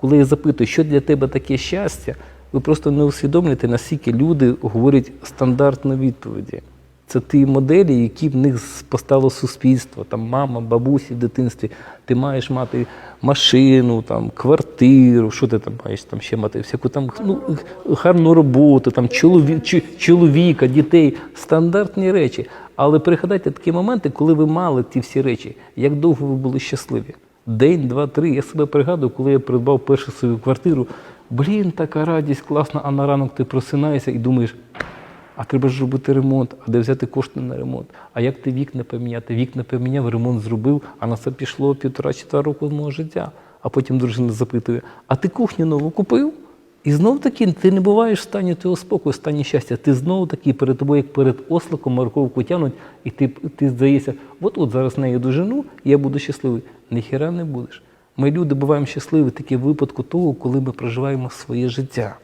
коли я запитую, що для тебе таке щастя, ви просто не усвідомлюєте, наскільки люди говорять стандартні відповіді. Це ті моделі, які в них поставило суспільство, там мама, бабусі в дитинстві. Ти маєш мати машину, там, квартиру, що ти там маєш там ще мати, всяку там ну, гарну роботу, там, чолові, чоловіка, дітей, стандартні речі. Але пригадайте такі моменти, коли ви мали ті всі речі, як довго ви були щасливі. День, два, три. Я себе пригадую, коли я придбав першу свою квартиру. Блін, така радість, класна, а на ранок ти просинаєшся і думаєш, а треба ж робити ремонт, а де взяти кошти на ремонт? А як ти вікна поміняти? Вікна поміняв, ремонт зробив, а на це пішло півтора чи року з мого життя. А потім дружина запитує: а ти кухню нову купив? І знов таки ти не буваєш в стані того спокою, в стані щастя. Ти знову таки перед тобою, як перед осликом, морковку тянуть, і ти, ти здається, от от зараз нею дожину, і я буду щасливий. Ніхіра не будеш. Ми люди буваємо щасливі тільки в випадку того, коли ми проживаємо своє життя.